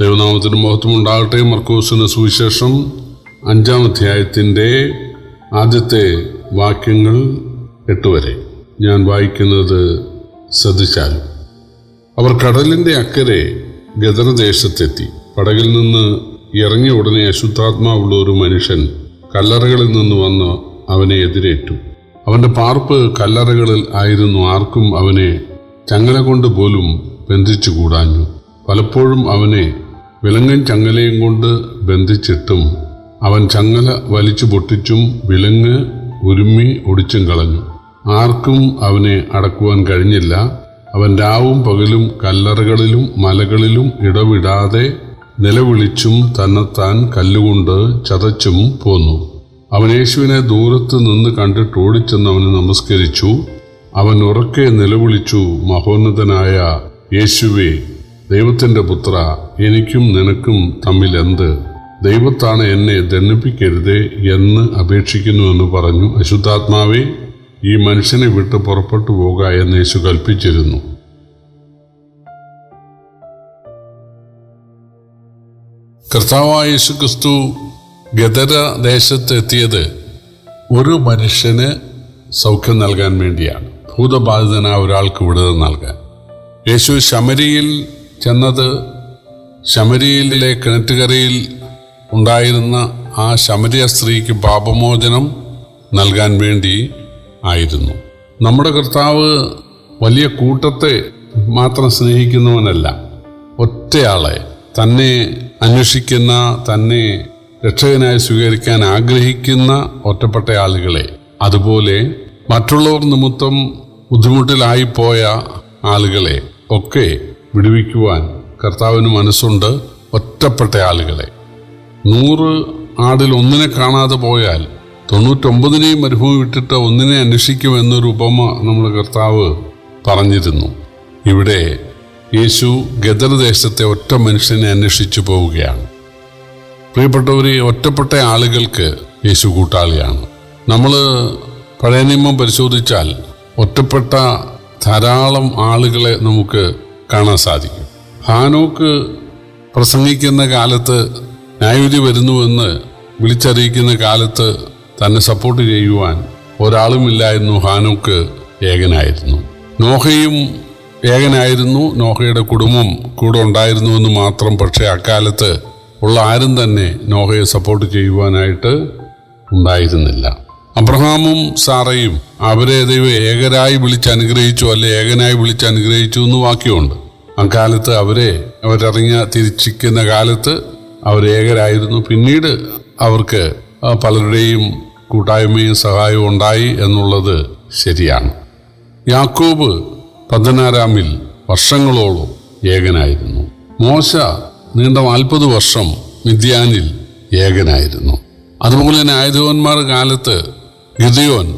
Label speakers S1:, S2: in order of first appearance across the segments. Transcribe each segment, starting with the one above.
S1: ദൈവനാമത്തിന് മഹത്വം ഉണ്ടാകട്ടെ. മർക്കോസിന് സുവിശേഷം അഞ്ചാം അധ്യായത്തിന്റെ ആദ്യത്തെ വാക്യങ്ങൾ എട്ട് വരെ. ഞാൻ വായിക്കുന്നത് ശ്രദ്ധിച്ചാൽ. അവർ കടലിന്റെ അക്കരെ ഗദർദേശത്തെത്തി പടകിൽ നിന്ന് ഇറങ്ങിയ ഉടനെ അശുദ്ധാത്മാവുള്ള ഒരു മനുഷ്യൻ കല്ലറകളിൽ നിന്ന് വന്ന് അവനെ എതിരേറ്റു. അവന്റെ പാർപ്പ് കല്ലറകളിൽ ആയിരുന്നു. ആർക്കും അവനെ ചങ്ങല കൊണ്ട് പോലും ബന്ധിച്ചു കൂടാഞ്ഞു പലപ്പോഴും അവനെ വിലങ്ങൻ ചങ്ങലയും കൊണ്ട് ബന്ധിച്ചിട്ടും അവൻ ചങ്ങല വലിച്ചു പൊട്ടിച്ചും വിലങ്ങ് ഉരുമ്മി ഒടിച്ചും കളഞ്ഞു. ആർക്കും അവനെ അടക്കുവാൻ കഴിഞ്ഞില്ല. അവൻ രാവും പകലും കല്ലറകളിലും മലകളിലും ഇടവിടാതെ നിലവിളിച്ചും തന്നെത്താൻ കല്ലുകൊണ്ട് ചതച്ചും പോന്നു. അവൻ യേശുവിനെ ദൂരത്ത് നിന്ന് കണ്ടിട്ട് ഓടിച്ചെന്ന് അവന് നമസ്കരിച്ചു. അവൻ ഉറക്കെ നിലവിളിച്ചു മഹോന്നതനായ യേശുവേ ദൈവത്തിന്റെ പുത്ര എനിക്കും നിനക്കും തമ്മിൽ എന്ത്? ദൈവത്താണ് എന്നെ ദണ്ണിപ്പിക്കരുതേ എന്ന് അപേക്ഷിക്കുന്നുവെന്ന് പറഞ്ഞു. അശുദ്ധാത്മാവെ ഈ മനുഷ്യനെ വിട്ട് പുറപ്പെട്ടു പോക എന്ന് യേശു കൽപ്പിച്ചിരുന്നു കർത്താവായ യേശു ക്രിസ്തു ഗദര ദേശത്തെത്തിയത് ഒരു മനുഷ്യന് സൗഖ്യം നൽകാൻ വേണ്ടിയാണ്. ഭൂതബാധിതനായ ഒരാൾക്ക് വിടുതൽ നൽകാൻ. യേശു ശമരിയിൽ ചെന്നത് ശമരിയിലെ കിണറ്റുകരയിൽ ഉണ്ടായിരുന്ന ആ ശമരിയ സ്ത്രീക്ക് പാപമോചനം നൽകാൻ വേണ്ടി ആയിരുന്നു. നമ്മുടെ കർത്താവ് വലിയ കൂട്ടത്തെ മാത്രം സ്നേഹിക്കുന്നവനല്ല ഒറ്റയാളെ തന്നെ അന്വേഷിക്കുന്ന തന്നെ രക്ഷകനായി സ്വീകരിക്കാൻ ആഗ്രഹിക്കുന്ന ഒറ്റപ്പെട്ട ആളുകളെ. അതുപോലെ മറ്റുള്ളവർ നിമിത്തം ബുദ്ധിമുട്ടിലായിപ്പോയ ആളുകളെ ഒക്കെ വിടുവിക്കുവാൻ കർത്താവിന് മനസ്സുണ്ട് ഒറ്റപ്പെട്ട ആളുകളെ. നൂറ് ആടിൽ ഒന്നിനെ കാണാതെ പോയാൽ തൊണ്ണൂറ്റൊമ്പതിനെയും മരുഭൂമി വിട്ടിട്ട് ഒന്നിനെ അന്വേഷിക്കും എന്നൊരു ഉപമ നമ്മൾ കർത്താവ് പറഞ്ഞിരുന്നു. ഇവിടെ യേശു ഗദർദേശത്തെ ഒറ്റ മനുഷ്യനെ അന്വേഷിച്ചു പോവുകയാണ്. പ്രിയപ്പെട്ടവരെ ഒറ്റപ്പെട്ട ആളുകൾക്ക് യേശു കൂട്ടാളിയാണ്. നമ്മൾ പഴയ നിയമം പരിശോധിച്ചാൽ ഒറ്റപ്പെട്ട ധാരാളം ആളുകളെ നമുക്ക് കാണാൻ സാധിക്കും. ഹാനോക്ക് പ്രസംഗിക്കുന്ന കാലത്ത് ന്യായവിധി വരുന്നുവെന്ന് വിളിച്ചറിയിക്കുന്ന കാലത്ത് തന്നെ സപ്പോർട്ട് ചെയ്യുവാൻ ഒരാളുമില്ലായിരുന്നു ഹാനോക്ക് ഏകനായിരുന്നു. നോഹയും ഏകനായിരുന്നു. നോഹയുടെ കുടുംബം കൂടെ ഉണ്ടായിരുന്നുവെന്ന് മാത്രം പക്ഷേ അക്കാലത്ത് ഉള്ള ആരും തന്നെ നോഹയെ സപ്പോർട്ട് ചെയ്യുവാനായിട്ട് ഉണ്ടായിരുന്നില്ല. അബ്രഹാമും സാറയും അവരെ ദൈവം ഏകരായി വിളിച്ച് അനുഗ്രഹിച്ചു അല്ലെ ഏകനായി വിളിച്ച് അനുഗ്രഹിച്ചു എന്ന് വാക്യമുണ്ട്. അക്കാലത്ത് അവരെ അവരിറങ്ങിയ തിരിച്ചിരിക്കുന്ന കാലത്ത് അവർ ഏകരായിരുന്നു. പിന്നീട് അവർക്ക് പലരുടെയും കൂട്ടായ്മയും സഹായവും ഉണ്ടായി എന്നുള്ളത് ശരിയാണ്. യാക്കോബ് പതിനാറാമിൽ വർഷങ്ങളോളം ഏകനായിരുന്നു. മോശ നീണ്ട നാൽപ്പത് വർഷം മിദ്യാനിൽ ഏകനായിരുന്നു. അതുപോലെ തന്നെ ആയുധവന്മാർ കാലത്ത് ഗിദിയോൻ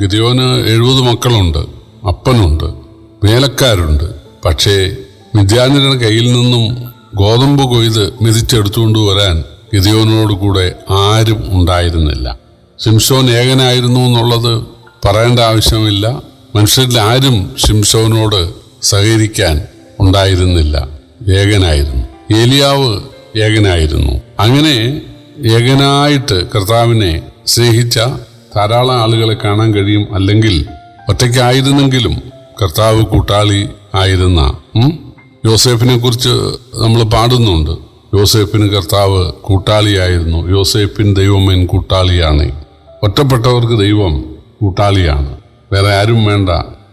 S1: ഗിദിയോന് എഴുപത് മക്കളുണ്ട് അപ്പനുണ്ട് വേലക്കാരുണ്ട്. പക്ഷേ മിദ്യാനിയുടെ കയ്യിൽ നിന്നും ഗോതമ്പ് കൊയ്ത് മിതിച്ചെടുത്തുകൊണ്ട് വരാൻ ഗിദിയോനോട് കൂടെ ആരും ഉണ്ടായിരുന്നില്ല. ശിംഷോൻ ഏകനായിരുന്നു എന്നുള്ളത് പറയേണ്ട ആവശ്യമില്ല. മനുഷ്യരിൽ ആരും ശിംഷോനോട് സഹകരിക്കാൻ ഉണ്ടായിരുന്നില്ല. ഏകനായിരുന്നു. ഏലിയാവ് ഏകനായിരുന്നു. അങ്ങനെ ഏകനായിട്ട് കർത്താവിനെ സ്നേഹിച്ച ധാരാളം ആളുകളെ കാണാൻ കഴിയും അല്ലെങ്കിൽ ഒറ്റയ്ക്കായിരുന്നെങ്കിലും കർത്താവ് കൂട്ടാളി ആയിരുന്ന യോസേഫിനെ കുറിച്ച് നമ്മൾ പാടുന്നുണ്ട്. യോസേഫിന് കർത്താവ് കൂട്ടാളിയായിരുന്നു. യോസേഫിൻ ദൈവമേൻ കൂട്ടാളിയാണ്. ഒറ്റപ്പെട്ടവർക്ക് ദൈവം കൂട്ടാളിയാണ്. വേറെ ആരും വേണ്ട.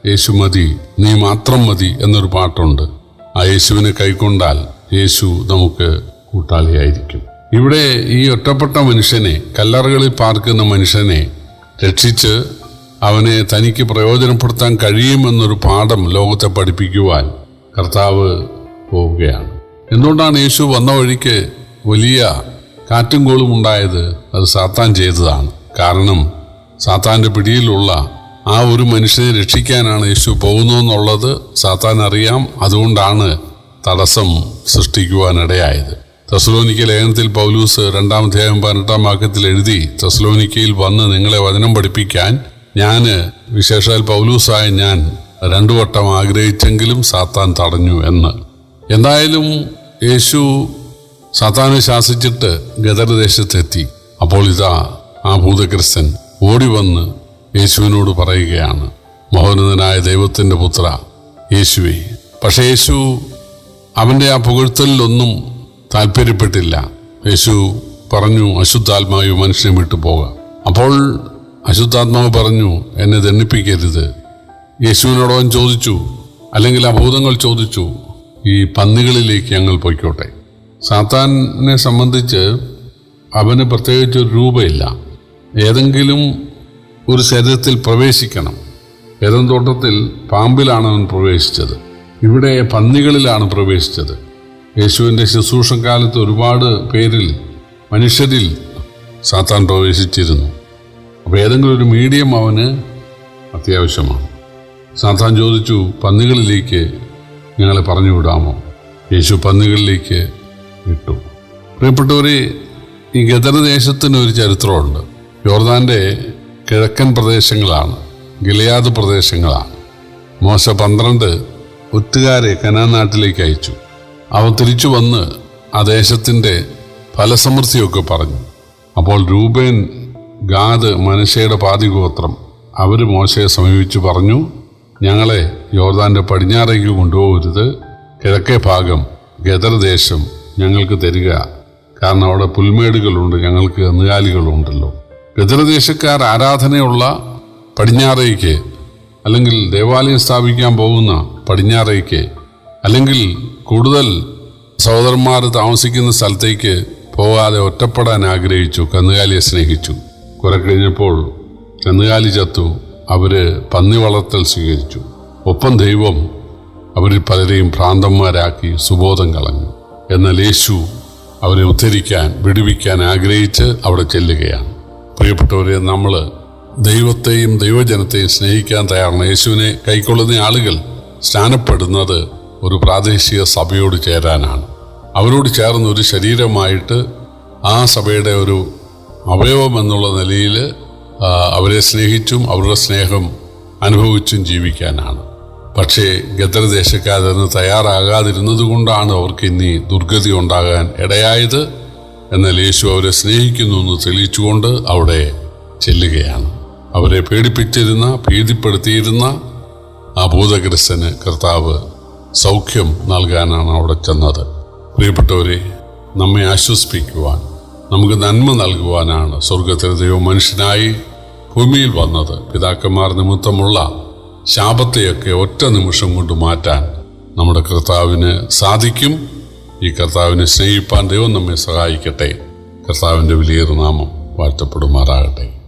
S1: യേശു മതി. നീ മാത്രം മതി എന്നൊരു പാട്ടുണ്ട്. ആ യേശുവിനെ കൈക്കൊണ്ടാൽ യേശു നമുക്ക് കൂട്ടാളിയായിരിക്കും. ഇവിടെ ഈ ഒറ്റപ്പെട്ട മനുഷ്യനെ കല്ലറകളിൽ പാർക്കുന്ന മനുഷ്യനെ രക്ഷിച്ച് അവനെ തനിക്ക് പ്രയോജനപ്പെടുത്താൻ കഴിയുമെന്നൊരു പാഠം ലോകത്തെ പഠിപ്പിക്കുവാൻ കർത്താവ് പോവുകയാണ്. എന്തുകൊണ്ടാണ് യേശു വന്ന വഴിക്ക് വലിയ കാറ്റും കോളും ഉണ്ടായത്? അത് സാത്താൻ ചെയ്തതാണ്. കാരണം സാത്താന്റെ പിടിയിലുള്ള ആ ഒരു മനുഷ്യനെ രക്ഷിക്കാനാണ് യേശു പോകുന്നതെന്നുള്ളത് സാത്താൻ അറിയാം. അതുകൊണ്ടാണ് തടസ്സം സൃഷ്ടിക്കുവാനിടയായത്. തെസ്ലോനിക്ക ലേഖനത്തിൽ പൗലൂസ് രണ്ടാം അധ്യായം പതിനെട്ടാം വാക്യത്തിൽ എഴുതി തെസ്ലോനിക്കയിൽ വന്ന് നിങ്ങളെ വചനം പഠിപ്പിക്കാൻ ഞാൻ വിശേഷാൽ പൗലൂസായ ഞാൻ രണ്ടു വട്ടം ആഗ്രഹിച്ചെങ്കിലും സാത്താൻ തടഞ്ഞു എന്ന്. എന്തായാലും യേശു സാത്താനെ ശാസിച്ചിട്ട് ഗദർദേശത്തെത്തി അപ്പോൾ ഇതാ ആ ഭൂതക്രിസ്തൻ ഓടി വന്ന് യേശുവിനോട് പറയുകയാണ് മഹോന്നതനായ ദൈവത്തിന്റെ പുത്ര യേശുവെ. പക്ഷേ യേശു അവന്റെ ആ പുകഴ്ത്തലിലൊന്നും താല്പര്യപ്പെട്ടില്ല. യേശു പറഞ്ഞു അശുദ്ധാത്മാവ് മനുഷ്യനെ വിട്ടു പോകാം അപ്പോൾ അശുദ്ധാത്മാവ് പറഞ്ഞു എന്നെ ദണ്ണിപ്പിക്കരുത് യേശുവിനോടവൻ ചോദിച്ചു അല്ലെങ്കിൽ ആ ഭൂതങ്ങൾ ചോദിച്ചു ഈ പന്നികളിലേക്ക് ഞങ്ങൾ പൊയ്ക്കോട്ടെ. സാത്താനെ സംബന്ധിച്ച് അവന് പ്രത്യേകിച്ച് ഒരു രൂപയില്ല. ഏതെങ്കിലും ഒരു ശരീരത്തിൽ പ്രവേശിക്കണം. ഏതം തോട്ടത്തിൽ പാമ്പിലാണ് അവൻ പ്രവേശിച്ചത്. ഇവിടെ പന്നികളിലാണ് പ്രവേശിച്ചത്. യേശുവിന്റെ ശുശ്രൂഷക്കാലത്ത് ഒരുപാട് പേരിൽ മനുഷ്യരിൽ സാത്താൻ പ്രവേശിച്ചിരുന്നു. അപ്പോൾ ഏതെങ്കിലും ഒരു മീഡിയം അവന് അത്യാവശ്യമാണ്. സാത്താൻ ചോദിച്ചു പന്നികളിലേക്ക് ഞങ്ങളെ പറഞ്ഞു വിടാമോ യേശു പന്നികളിലേക്ക് വിട്ടു പ്രിയപ്പെട്ടവരെ ഈ ഗദരദേശത്തിന് ഒരു ചരിത്രമുണ്ട്. യോർദാന്റെ കിഴക്കൻ പ്രദേശങ്ങളാണ് ഗിലയാദ് പ്രദേശങ്ങളാണ്. മോശ പന്ത്രണ്ട് ഒത്തുകാരെ കനാ നാട്ടിലേക്ക് അയച്ചു. അവ തിരിച്ചു വന്ന് ആ ദേശത്തിന്റെ ഫലസമൃദ്ധിയൊക്കെ പറഞ്ഞു. അപ്പോൾ രൂപേൻ ഗാദ് മനശയുടെ പാതിഗോത്രം അവർ മോശയെ സമീപിച്ചു പറഞ്ഞു ഞങ്ങളെ യോർദാന്റെ പടിഞ്ഞാറേക്ക് കൊണ്ടുപോകരുത്. കിഴക്കേ ഭാഗം ഗദർദേശം ഞങ്ങൾക്ക് തരിക. കാരണം അവിടെ പുൽമേടുകളുണ്ട് ഞങ്ങൾക്ക് കന്നുകാലികളുണ്ടല്ലോ ഗദർദേശക്കാർ ആരാധനയുള്ള പടിഞ്ഞാറേക്ക് അല്ലെങ്കിൽ ദേവാലയം സ്ഥാപിക്കാൻ പോകുന്ന പടിഞ്ഞാറേക്ക് അല്ലെങ്കിൽ കൂടുതൽ സഹോദരന്മാർ താമസിക്കുന്ന സ്ഥലത്തേക്ക് പോകാതെ ഒറ്റപ്പെടാൻ ആഗ്രഹിച്ചു കന്നുകാലിയെ സ്നേഹിച്ചു. കുറെ കഴിഞ്ഞപ്പോൾ കന്നുകാലി ചത്തു. അവർ പന്നി വളർത്തൽ സ്വീകരിച്ചു. ഒപ്പം ദൈവം അവരിൽ പലരെയും ഭ്രാന്തന്മാരാക്കി സുബോധം കളഞ്ഞു. എന്നാൽ യേശു അവരെ ഉദ്ധരിക്കാൻ വിടുവിക്കാൻ ആഗ്രഹിച്ച് അവിടെ ചെല്ലുകയാണ്. പ്രിയപ്പെട്ടവരെ നമ്മൾ ദൈവത്തെയും ദൈവജനത്തെയും സ്നേഹിക്കാൻ തയ്യാറാണ്. യേശുവിനെ കൈക്കൊള്ളുന്ന ആളുകൾ സ്നാനപ്പെടുന്നത് ഒരു പ്രാദേശിക സഭയോട് ചേരാനാണ്. അവരോട് ചേർന്ന് ഒരു ശരീരമായിട്ട് ആ സഭയുടെ ഒരു അവയവം എന്നുള്ള നിലയിൽ അവരെ സ്നേഹിച്ചും അവരുടെ സ്നേഹം അനുഭവിച്ചും ജീവിക്കാനാണ്. പക്ഷേ ഗദ്രദേശക്കാരന് തയ്യാറാകാതിരുന്നത് കൊണ്ടാണ് അവർക്ക് ഇനി ദുർഗതി ഉണ്ടാകാൻ ഇടയായത് എന്നാൽ യേശു അവരെ സ്നേഹിക്കുന്നു എന്ന് തെളിയിച്ചുകൊണ്ട് അവിടെ ചെല്ലുകയാണ്. അവരെ പേടിപ്പിച്ചിരുന്ന ഭീതിപ്പെടുത്തിയിരുന്ന ആ ഭൂതഗ്രസ്തന് കർത്താവ് സൗഖ്യം നൽകാനാണ് അവിടെ ചെന്നത്. പ്രിയപ്പെട്ടവരെ നമ്മെ ആശ്വസിപ്പിക്കുവാൻ നമുക്ക് നന്മ നൽകുവാനാണ് സ്വർഗത്തിൽ ദൈവം മനുഷ്യനായി ഭൂമിയിൽ വന്നത്. പിതാക്കന്മാർ നിമിത്തമുള്ള ശാപത്തെയൊക്കെ ഒറ്റ നിമിഷം കൊണ്ട് മാറ്റാൻ നമ്മുടെ കർത്താവിന് സാധിക്കും. ഈ കർത്താവിനെ സ്നേഹിപ്പാൻ ദൈവം നമ്മെ സഹായിക്കട്ടെ. കർത്താവിന്റെ വലിയൊരു നാമം വാഴ്ത്തപ്പെടുമാറാകട്ടെ.